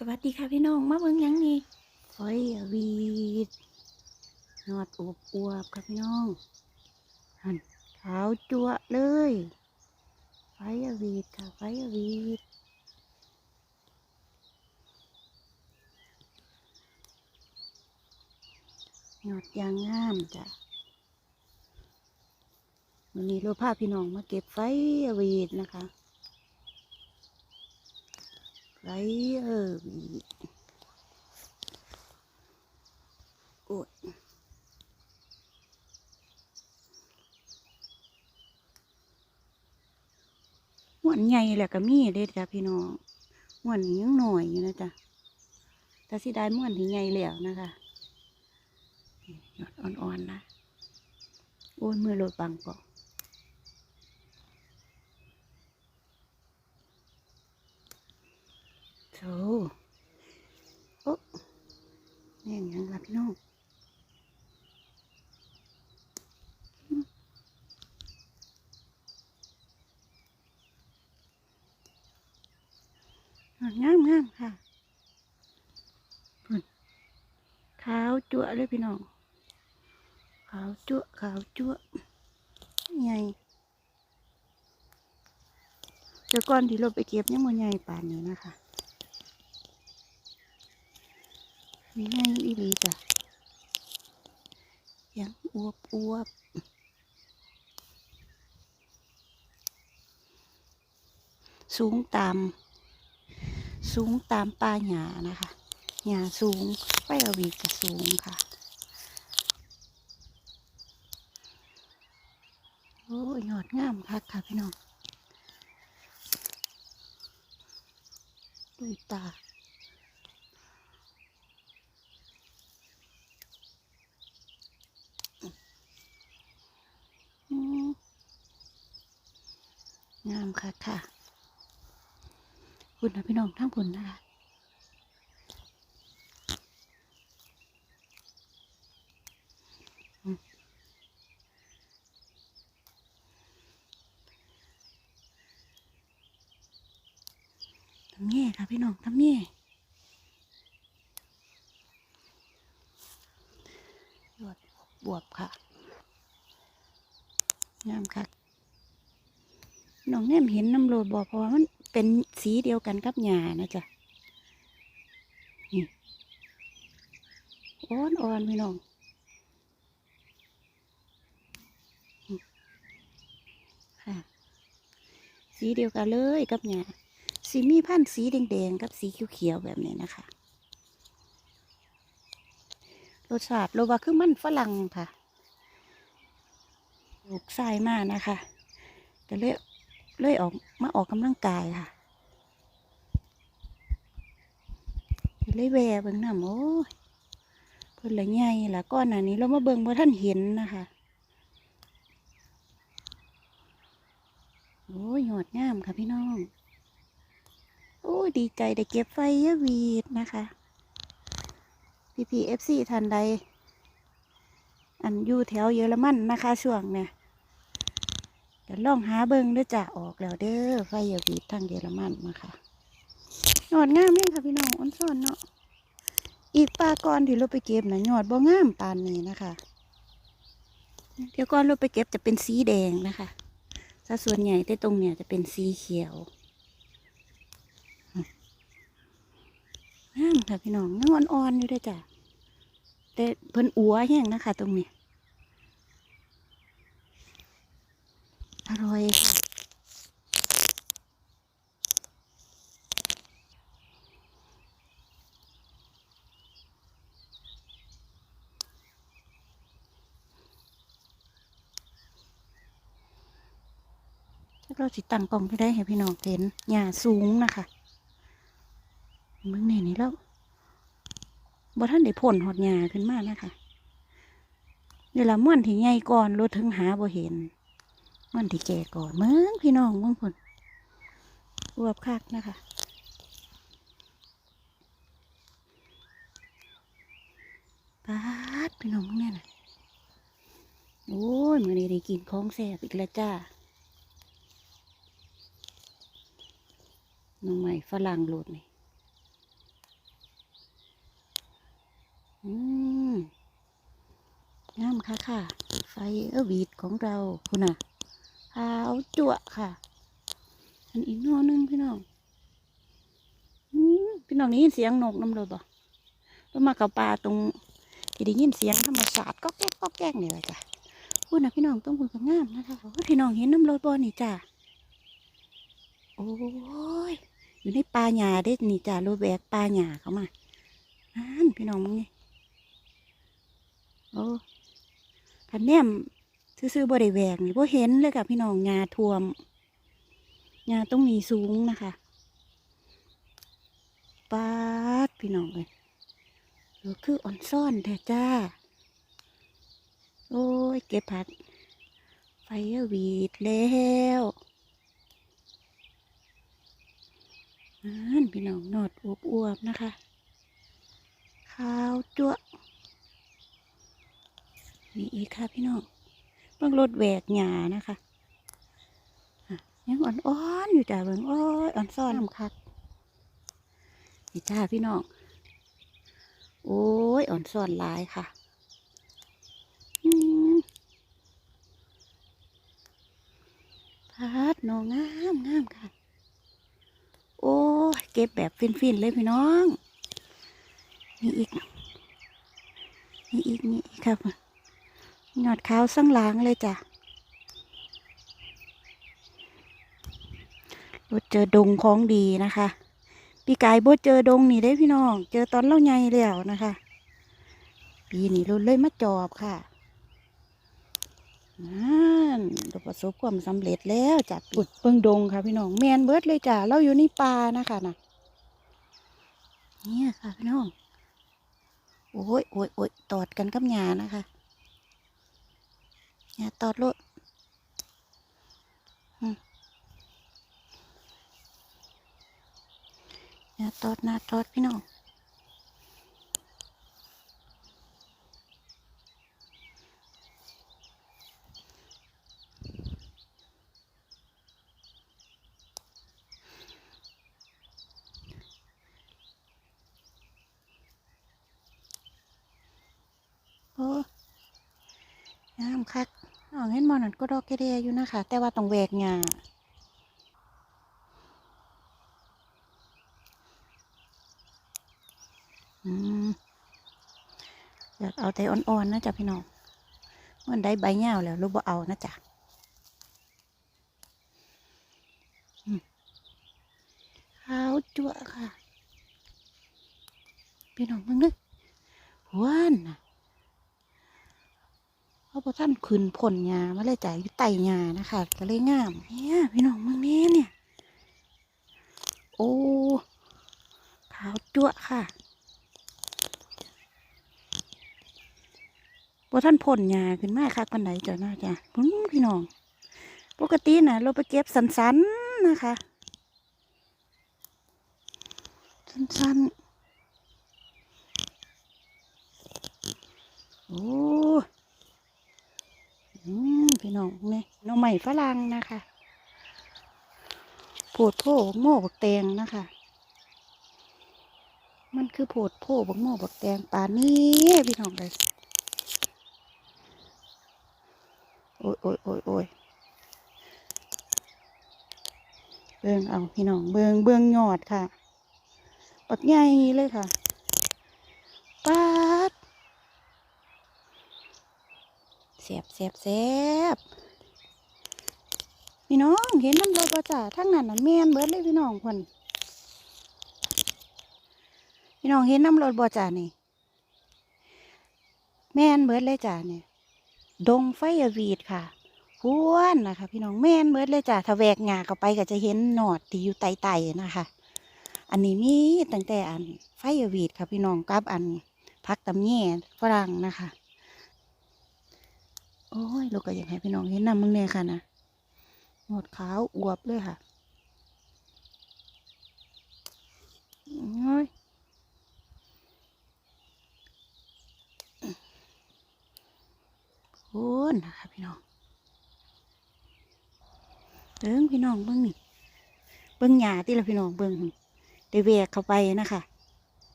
สวัสดีค่ะพี่น้อง มาเบิ่งยังนี่ไฟอวีดนอดอวบอวบค่ะพี่น้องหันขาวจั่วเลยไฟอวีดค่ะไฟอวีดยอดยางงามจ้ะวันนี้เราพาพี่น้องมาเก็บไฟอวีดนะคะ ไฟเออวีดโอ้ยม่วนใหญ่แหละก็มีเด้จ้ะพี่น้องม่วนยังหน่อยอยู่นะจ๊ะแต่สิได้ม่วนที่ใหญ่แล้วนะคะนี่ยอดอ่อนๆนะโอ้ยมือโหลดบังก่อ โธ่โอ้แม่งยังรับพี่น้องงามงามค่ะขาวจั่วเลยพี่น้องขาวจั่วขาวจั่วใหญ่เดี๋ยวก่อนที่เราไปเก็บยังมันใหญ่ป่านนี้นะคะ มีไงอีหลีจ้ะยังอวบอวบสูงตาม สูงตามป่าหญ้านะคะหญ้าสูงไปอวีกก็สูงค่ะโอ้ยอดงามคักค่ะพี่น้องด้วยตา อืมงาม ค่ะค่ะคุณนะพี่น้องทั้งคุณนะคะทำแง่ค่ะพี่น้องทำแง่ยอดบวบค่ะงามค่ะ น้องแนมเห็นน้ำโรดบอกเพราะว่ามันเป็นสีเดียวกันกับหญ้านะจ๊ะนี่อ่อนอ่อนๆพี่น้องค่ะสีเดียวกันเลยกับหญ้าสีมีพันธุ์สีแดงๆกับสีเขียวๆแบบนี้นะคะรสชาติโรว่าคือมันฝรั่งค่ะลูกชายมากนะคะก็เลย เลยออกมาออกกำลังกายค่ะเลยแวเบิ่งน้ำโอ้ยเพิ่นละใหญ่ละก้อนอันนี้เรามาเบิ่งบ่ท่านเห็นนะคะโอ้ยยอดงามค่ะพี่น้องโอ้ดีใจได้เก็บไฟยวีดนะคะพี่พีเอฟซีทันใด อันอยู่แถวเยอรมันนะคะ ช่วงเนี่ย เดี๋ยวลองหาเบิ้งเด้อจ้ะออกแล้วเด้อไฟเยาวีทางเยอรมันมาค่ะยอดงามเองค่ะพี่น้องอ้นซ่อนเนาะอีกปลาก่อนที่เราไปเก็บนะยอดบ่งามปานนี้นะคะเดี๋ยวก่อนเราไปเก็บจะเป็นสีแดงนะคะถ้าส่วนใหญ่แต่ตรงเนี่ยจะเป็นสีเขียวงามค่ะพี่น้องยังอ่อนๆอยู่เด้วยจ้ะแต่เพิ่นอัวแห้งนะคะ ตรงนี้ อ ร่อยเราสิตั้งกล่องที่ได้ให้พี่น้องเห็นหญ้าสูงนะคะมึงนี่นี่แล้วบ่ท่านได้ผลหอดหญ้าขึ้นมากนะคะเดี๋ยวลาม่วนที่ใหญ่ก่อนรถถึงหาบ่เห็น ม่วนที่แก่ก่อนเมืองพี่น้องเมืองผลรวบคักนะคะ ปาดพี่น้องเมืองแน่น่ะโอ้ยมือนี้ได้กินของแซ่บอีกแล้วจ้าน้องใหม่ฝรั่งโหลดนี่อืมงามค่ะค่ะ ไฟเออวีดของเราคุณน่ะาวจั่วค่ะ อันอีกนอหนึงพี่น้องอืมพี่น้องได้ยินเสียงนกน้ำเลยบ่แล้วมากับปลาตรงที่ได้ยินเสียงธรรมศาสตร์ก็แก๊กก็แก๊กนี่แหละจ้ะพูดนะพี่น้องต้องคุณก็งามนะคะโอ้ยพี่น้องเห็นน้ำรถบ่นี่จ้ะโอ้ยอยู่ในป่าหญ้าเด้นี่จ้ะรถแบกป่าหญ้าเข้ามาอ่านพี่น้องมึงนี่โอ้คันแนม ซื่อๆบ่ได้แวกนี่บ่เห็นเลยค่ะพี่น้องหญ้าท่วมหญ้าต้องมีสูงนะคะปาดพี่น้องเลยเออคืออ่อนซ่อนแท้จ้า โอ้ยเก็บผัดไฟวีดแล้วนั่นพี่น้องนอดอวบอวบๆนะคะข้าวจั่วมีอีกค่ะพี่น้อง เบิ่งรถแหวกหญ้านะคะอะยังอ่อนๆอยู่จ้าเบิ่งโอ้ยอ่อนซ่อนน้ำคักนี่จ้าพี่น้องโอ้ยอ่อนซ่อนหลายค่ะอืมพัดน้องงามงามค่ะ โอ้ยเก็บแบบฟินๆเลยพี่น้อง นี่อีก นี่อีกนี่อีกครับ หยอดขาวสั่งหล้างเลยจ้ะเราเจอดงของดีนะคะ พี่กายบ่เจอดงนี่ได้พี่น้อง เจอตอนเล่าใหญ่แล้วนะคะ ปีนี้เราเลยมาจอบค่ะนั่นเราประสบความสำเร็จแล้วจัดปุดเปิงดงค่ะพี่น้องแมนเบิดเลยจ้ะเราอยู่ในป่านะคะนะเนี่ยค่ะพี่น้องโอ้ยโอ้ยโอ้ยตอดกันกับหญ้านะคะ หญ้าตอดรถอืมหญ้าตอดหน้าตอดพี่น้องโอ้งามคัก ห็นมอนั่นก็ดอกแกเดียอยู่นะคะ แต่ว่าต้องแวกหญ้าอืมอยากเอาแต่อ่อนๆนะจ๊ะพี่น้องมันได้ใบเงาแล้วรูกบ่เอานะจ๊ะขาวจั่วค่ะ พี่น้องมึงนึกหวานน่ะ ราะพอท่านขึ้นผลหญ้ามาเลยจ่ายอยู่ไต่หญ้านะคะก็เลยงามเนี่ยพี่น้องเมืองนี้เนี่ย โอ้ขาวจั่วค่ะพอท่านผลหญ้าขึ้นมาค่ะปันไหนจ้ะน่าจ้ะพี่น้อง ปกตินะเราไปเก็บสันๆนนะคะสันๆโอ้ พี่น้องเนี่ยหน้องใหม่ฝรั่งนะคะโผดโพบกโม่บักแตงนะคะ มันคือโผดโพบักโม่บักแตงป่านี้พี่น้องเลยโอ้ยโอ้ยโอ้ยโอ้ยเบิ่งเอาพี่น้องเบิ่งเบิ่งยอดค่ะ ปักใหญ่เลยค่ะป้า เสียบเสียบเสียบพี่น้องเห็นน้ำรถป่จ้าทั้งนั้นน่ะแม่นเบิดเลยพี่น้องคนพี่น้องเห็นน้ำรถบ่จ้านี่ แม่นเบิดเลยจ้าเนี่ยดงไฟอวีดค่ะพวนนะคะพี่น้องแม่นเบิดเลยจ้าถ้าแวกหงาเข้าไปก็จะเห็นหนอดที่อยู่ไต่ๆนะคะ อันนี้มีตั้งแต่อันไฟอวีดค่ะพี่น้องกับอันพักตำแย่ฝรั่งนะคะ โอ้ยลูกก็อยากให้พี่น้องเห็นน้ำมึงเนี่ยค่ะนะหมดขาวอวบเลยค่ะโอ้ยโอ้นะคะพี่น้องเบิ้งพี่น้องเบิ้งนี่เบิ้งหยาที่ละพี่น้องเบิ้งหั่นได้แวกเข้าไปนะคะ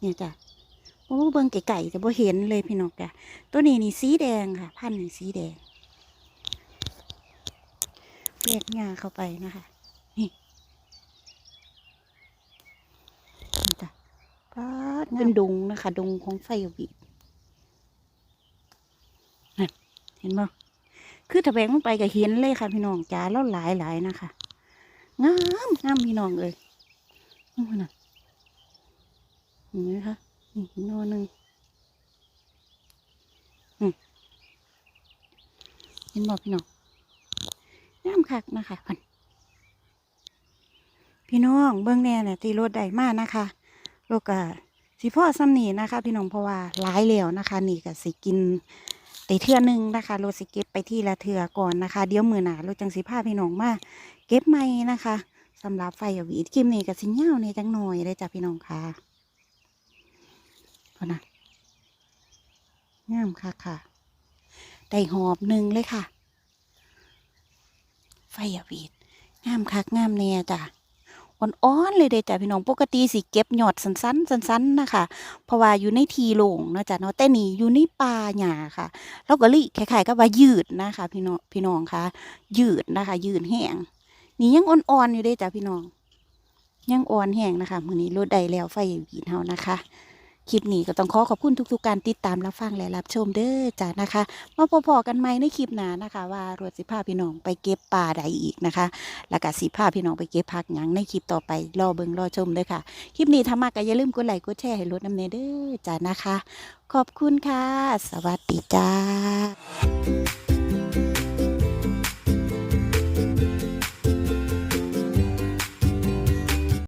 เนี่ยจ้ะ อ้เบิ่งไก่ๆจะบ่เห็นเลยพี่น้องจ้ะตัวนี้นี่สีแดงค่ะ พันธุ์นี่สีแดงแยกหญ้าเข้าไปนะคะนี่นี่จ้ะปาดเป็นดงนะคะดงของไฟวีดเห็นบ่คือถ้าแบงลงไปก็เห็นเลยค่ะ พี่น้องจ้าแล้วหลายหลายๆนะคะงามงามพี่น้องเลยนี่มันน่ะเห็นไหมคะ นี่อีกหนอหนึ่งเห็นบอกพี่น้องงามคักนะคะพันพี่น้องเบื้องแน่เนี่ยตีรถได้มากนะคะโลกะสิพ่อซ้ำหนีนะคะ พี่น้องเพราะว่าหลายแล้วนะคะนี่ก็สิกินแต่เทื่อหนึงนะคะรถสิเก็บไปที่ละเทื่อก่อนนะคะ เดี๋ยวมือหนารถจังสิพาพี่น้องมาเก็บใหม่นะคะสำหรับไฟหวีดคลิปนี้กับสิเงาวในจังหน่อยเลยจ้ะพี่น้องค่ะ พอนะงามค่ะค่ะได้หอบหนึ่งเลยค่ะ ไฟหวีดงามคักงามแน่จ้ะอ่อนๆเลยเด้จ้ะพี่น้องปกติสิเก็บหยอดสันๆสันๆนะคะเพราะว่าอยู่ในทีโล่งนะจ้ะเนาะแต่นี่อยู่ในป่าหญ้าค่ะแล้วก็ลิคล้ายๆกับว่ายืดนะคะพี่น้องพี่น้องค่ะ ยืดนะคะ ยืดแห้งนี่ยังอ่อนๆอยู่เด้จ้ะพี่น้อง ยังอ่อนแห้งนะคะมื้อนี้รถได้แล้วไฟวีนเฮานะคะ คลิปนี้ก็ต้องขอขอบคุณทุกๆ การติดตามรับฟังและรับชมเด้อจ้ะนะคะ มาพอๆกันใหม่ในคลิปหน้านะคะ ว่ารถสิพาพี่น้องไปเก็บปลาใดอีกนะคะ แล้วก็สิพาพี่น้องไปเก็บผักหยังในคลิปต่อไปรอเบิงรอชมเด้อค่ะ คลิปนี้ถ้ามากก็อย่าลืมกดไลค์กดแชร์ให้รถน้ำเนเด้อจ้ะนะคะ ขอบคุณค่ะ สวัสดีจ้า